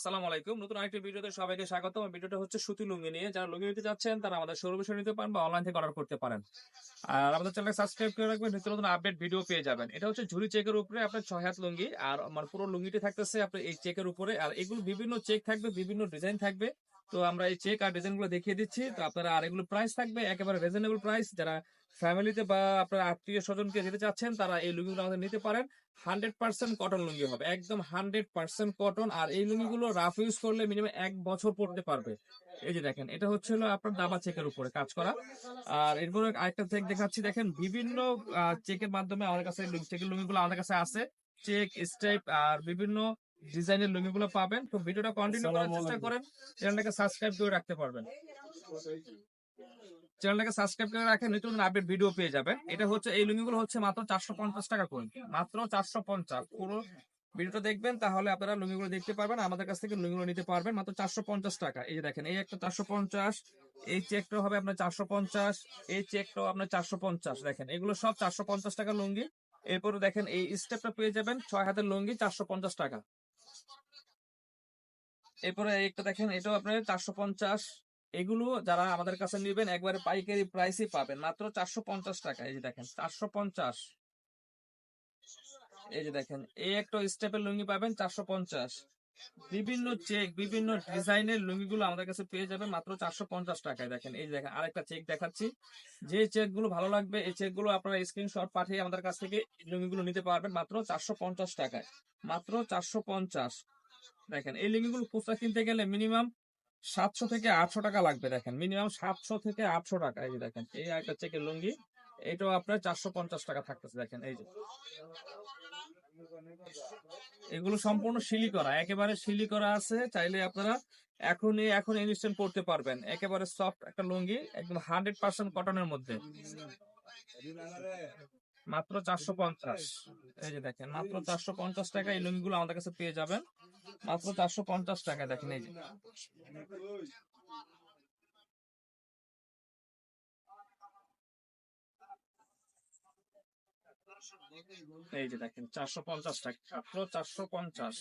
আসসালামু আলাইকুম। নতুন আরেকটি ভিডিওতে সবাইকে স্বাগত ভিডিওটা হচ্ছে সুতি লুঙ্গি নিয়ে। যারা লুঙ্গি নিতে যাচ্ছেন তারা আমাদের শোরুমে এসে নিতে পারেন বা অনলাইন থেকে অর্ডার করতে পারেন। আর আমাদের চ্যানেলকে সাবস্ক্রাইব করে রাখবেন। নিত্য নতুন আপডেট ভিডিও পেয়ে যাবেন। এটা হচ্ছে ঝুরি চেকের উপরে আপনার ছয় হাত লুঙ্গি। আর আমার পুরো লুঙ্গিটি থাকতেছে আপনার এই চেকের উপরে। আর এগুলো বিভিন্ন চেক থাকবে, বিভিন্ন ডিজাইন থাকবে। তো আমরা এই চেক আর ডিজাইনগুলো দেখিয়ে দিচ্ছি। তো আপনারা আর এগুলো প্রাইস থাকবে, একেবারে রিজনেবল প্রাইস যারা ফ্যামিলিতে বা আপনার আত্মীয় স্বজনকে যেতে চাচ্ছেন তারা এই লুঙ্গিগুলো আমাদের নিতে পারেন। হান্ড্রেড পার্সেন্ট কটন লুঙ্গি হবে একদম হান্ড্রেড পার্সেন্ট কটন। আর এই লুঙ্গিগুলো রাফ ইউজ করলে মিনিমাম এক বছর পড়তে পারবে। এই যে দেখেন এটা হচ্ছে হলো আপনার দাবা চেকের উপরে কাজ করা। আর এরপরে আরেকটা চেক দেখাচ্ছি দেখেন বিভিন্ন চেকের মাধ্যমে আমাদের কাছে চেকের লুঙ্গিগুলো আমাদের কাছে আছে। চেক স্টাইপ আর বিভিন্ন ডিজাইনের লুঙ্গিগুলো পাবেন। তো ভিডিওটা কন্টিনিউ করার চেষ্টা করেন চ্যানেলটাকে সাবস্ক্রাইব করে রাখতে পারবেন। চ্যানেলটাকে সাবস্ক্রাইব করে রাখেন নতুন আপডেট ভিডিও পেয়ে যাবেন এটা হচ্ছে এই লুঙ্গিগুলো হচ্ছে মাত্র চারশো পঞ্চাশ টাকা করে। মাত্র চারশো পঞ্চাশ। পুরো ভিডিওটা দেখবেন তাহলে আপনারা লুঙ্গিগুলো দেখতে পারবেন আমাদের কাছ থেকে লুঙ্গিগুলো নিতে পারবেন। মাত্র চারশো পঞ্চাশ টাকা। এই যে দেখেন এই একটা চারশো পঞ্চাশ এই চেকটা হবে আপনার চারশো পঞ্চাশ এই চেকটাও আপনার চারশো পঞ্চাশ। দেখেন এগুলো সব চারশো পঞ্চাশ টাকা লুঙ্গি। এরপরে দেখেন এই স্টেপটা পেয়ে যাবেন ছয় হাতের লুঙ্গি চারশো পঞ্চাশ টাকা। এরপরে একটা দেখেন এটাও আপনার চারশো পঞ্চাশ। এগুলো যারা আমাদের কাছে নেবেন, একবারে পাইকারি প্রাইসই পাবেন। মাত্র চারশো পঞ্চাশ টাকা। এই যে দেখেন, চারশো পঞ্চাশ। এই যে দেখেন, এই একটা স্টেপের লুঙ্গি পাবেন চারশো পঞ্চাশ। বিভিন্ন চেক বিভিন্ন ডিজাইনের লুঙ্গিগুলো আমাদের কাছে পেয়ে যাবেন মাত্র চারশো পঞ্চাশ টাকায়। দেখেন, এই যে দেখেন, আরেকটা চেক দেখাচ্ছি। যে চেকগুলো ভালো লাগবে, এই চেকগুলো আপনারা স্ক্রিনশট পাঠিয়ে আমাদের কাছ থেকে লুঙ্গিগুলো নিতে পারবেন মাত্র চারশো পঞ্চাশ টাকায়। মাত্র চারশো পঞ্চাশ। দেখেন, এই লুঙ্গিগুলো খুচরা কিনতে গেলে মিনিমাম সাতশো থেকে আটশো টাকা লাগবে দেখেন। মিনিমাম সাতশো থেকে আটশো টাকা, এই যে দেখেন, এই একটা চেকের লুঙ্গি, এটাও আপনার চারশো পঞ্চাশ টাকা থাকতেছে দেখেন, এই যে। এগুলো সম্পূর্ণ শিলি করা একেবারে শিলি করা আছে, চাইলে আপনারা এখনই, এখন ইনস্ট্যান্ট করতে পারবেন। একেবারে সফট একটা লুঙ্গি, একদম হান্ড্রেড পার্সেন্ট কটনের মধ্যে। মাত্র চারশো পঞ্চাশ। এই যে দেখেন, মাত্র চারশো পঞ্চাশ টাকা এই লুঙ্গিগুলো আমাদের কাছে পেয়ে যাবেন। মাত্র চারশো পঞ্চাশ টাকা দেখেন, এই যে। এই যে দেখেন, চারশো পঞ্চাশ টাকা, মাত্র চারশো পঞ্চাশ।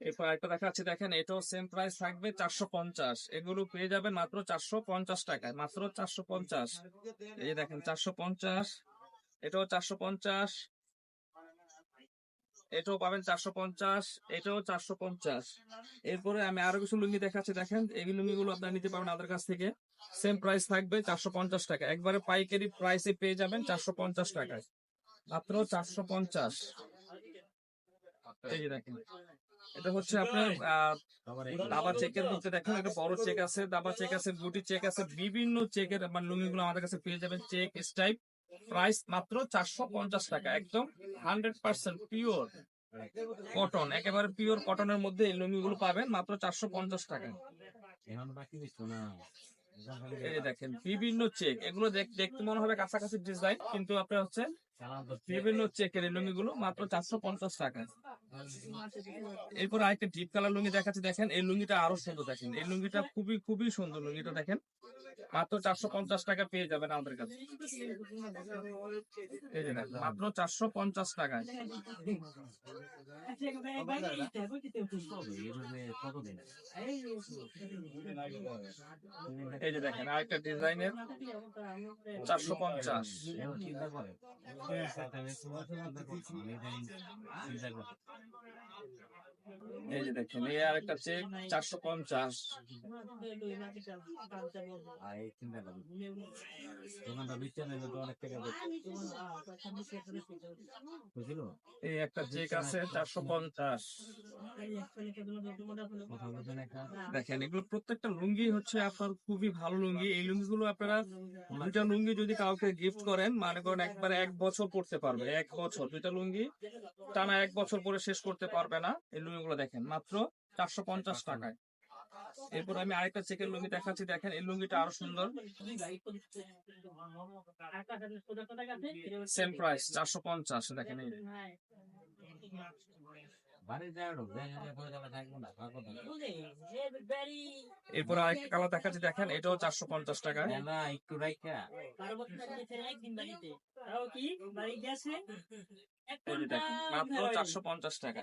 এরপর একটা দেখা যাচ্ছে, দেখেন এটাও সেম প্রাইস থাকবে চারশো পঞ্চাশ। এগুলো পেয়ে যাবেন মাত্র চারশো পঞ্চাশ টাকায়, মাত্র চারশো পঞ্চাশ। এই দেখেন, চারশো পঞ্চাশ, এটাও চারশো পঞ্চাশ। এটাও পাবেন চারশো পঞ্চাশ, এটাও চারশো পঞ্চাশ। এরপরে আমি আরও কিছু লুঙ্গি দেখাচ্ছি, দেখেন, এই লুঙ্গি গুলো আপনারা নিতে পারবেন আমাদের কাছ থেকে। সেম প্রাইস থাকবে চারশো পঞ্চাশ টাকা একবারে পাইকারি প্রাইসে পেয়ে যাবেন চারশো পঞ্চাশ টাকায়। মাত্র চারশো পঞ্চাশ। এই দেখেন। এটা হচ্ছে আপনার দাবা চেকের মধ্যে দেখেন একটা বড় চেক আছে দাবা চেক আছে গুটি চেক আছে বিভিন্ন চেকের মানে লুঙ্গিগুলো আমাদের কাছে পেয়ে যাবেন। চেক স্টাইপ প্রাইস মাত্র চারশো পঞ্চাশ টাকা একদম হান্ড্রেড পার্সেন্ট পিওর কটন একেবারে পিওর কটনের মধ্যে এই লুঙ্গিগুলো পাবেন মাত্র চারশো পঞ্চাশ টাকা দেখেন, বিভিন্ন চেক এগুলো দেখ- দেখতে মনে হবে কাছাকাছি ডিজাইন কিন্তু আপনার হচ্ছে বিভিন্ন চেকের এই লুঙ্গিগুলো মাত্র চারশো পঞ্চাশ টাকা। এরপর আরেকটা ডিপ কালার লুঙ্গি দেখাচ্ছি, দেখেন, এই লুঙ্গিটা আরও সুন্দর, দেখেন। এই লুঙ্গিটা খুবই খুবই সুন্দর লুঙ্গিটা, দেখেন। মাত্র চারশো পঞ্চাশ টাকা পেয়ে যাবেন আমাদের কাছে। মাত্র চারশো পঞ্চাশ টাকায়। এই যে দেখেন আরেকটা ডিজাইনের চারশো পঞ্চাশ। এই যে দেখেন এই আরেকটা চেক চারশো পঞ্চাশ। এই একটা চেক আছে চারশো পঞ্চাশ। দেখেন এগুলো প্রত্যেকটা লুঙ্গি হচ্ছে আপনার খুবই ভালো লুঙ্গি। এই লুঙ্গি গুলো আপনারা দুইটা লুঙ্গি যদি কাউকে গিফট করেন মানে করেন একবারে এক বছর পড়তে পারবে এক বছর। দুইটা লুঙ্গি টানা এক বছর পরে শেষ করতে পারবে না। এই লুঙ্গি গুলো দেখেন মাত্র চারশো পঞ্চাশ টাকায়। এরপর আমি আরেকটা চেকের লুঙ্গি দেখাচ্ছি দেখেন এই লুঙ্গিটা আরও সুন্দর। সেম প্রাইস চারশো পঞ্চাশ দেখেন এই এরপরে আরেকটা কালার দেখাচ্ছি দেখেন এটাও চারশো পঞ্চাশ টাকা একটু রাইখা মাত্র চারশো পঞ্চাশ টাকা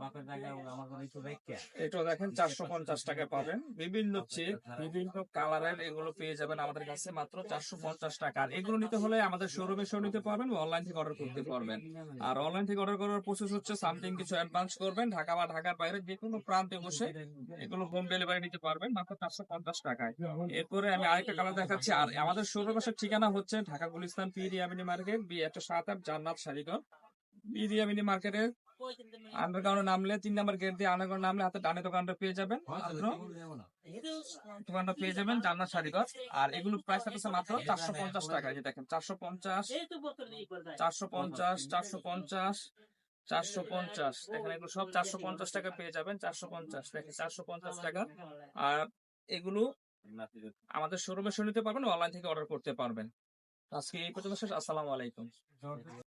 বাপের জায়গায় আমার কোনো একটু রাইখা এটাও দেখেন চারশো পঞ্চাশ টাকা। পাবেন। বিভিন্ন চেক বিভিন্ন কালারের এগুলো পেয়ে যাবেন আমাদের কাছে মাত্র চারশো পঞ্চাশ টাকা। আর এগুলো নিতে হলে আমাদের শোরুমে এসেও নিতে পারবেন অনলাইন থেকে অর্ডার করতে পারবেন। আর অনলাইন থেকে অর্ডার করার প্রসেস হচ্ছে সামথিং কিছু অ্যাডভান্স করবেন ঢাকা বা ঢাকার বাইরে যে কোনো প্রান্তে বসে এগুলো হোম ডেলিভারি নিতে পারবেন মাত্র চারশো পঞ্চাশ টাকায়। এরপরে আমি আরেকটা কালার দেখাচ্ছি। আর আমাদের শোরুম আসার ঠিকানা হচ্ছে ঢাকা গুলিস্তান পিডি আমিনি মার্কেট বি একটা সাত আট জান্নাত শাড়িঘর আমিনি মার্কেটের আন্ডারগ্রাউন্ডে নামলে তিন নাম্বার গেট দিয়ে আন্ডারগ্রাউন্ড নামলে হাতে ডানে দোকানটা পেয়ে যাবেন। দোকানটা পেয়ে যাবেন শাড়িঘর আর এগুলো প্রাইস মাত্র চারশো পঞ্চাশ টাকা এই দেখেন চারশো পঞ্চাশ চারশো পঞ্চাশ চারশো পঞ্চাশ চারশো পঞ্চাশ। দেখেন এগুলো সব চারশো পঞ্চাশ টাকা পেয়ে যাবেন চারশো পঞ্চাশ। দেখেন চারশো পঞ্চাশ টাকা। আর এগুলো আমাদের শোরুমে শুনে নিতে পারবেন অনলাইন থেকে অর্ডার করতে পারবেন। আজকে এই পর্যন্ত শেষ আসসালামু আলাইকুম।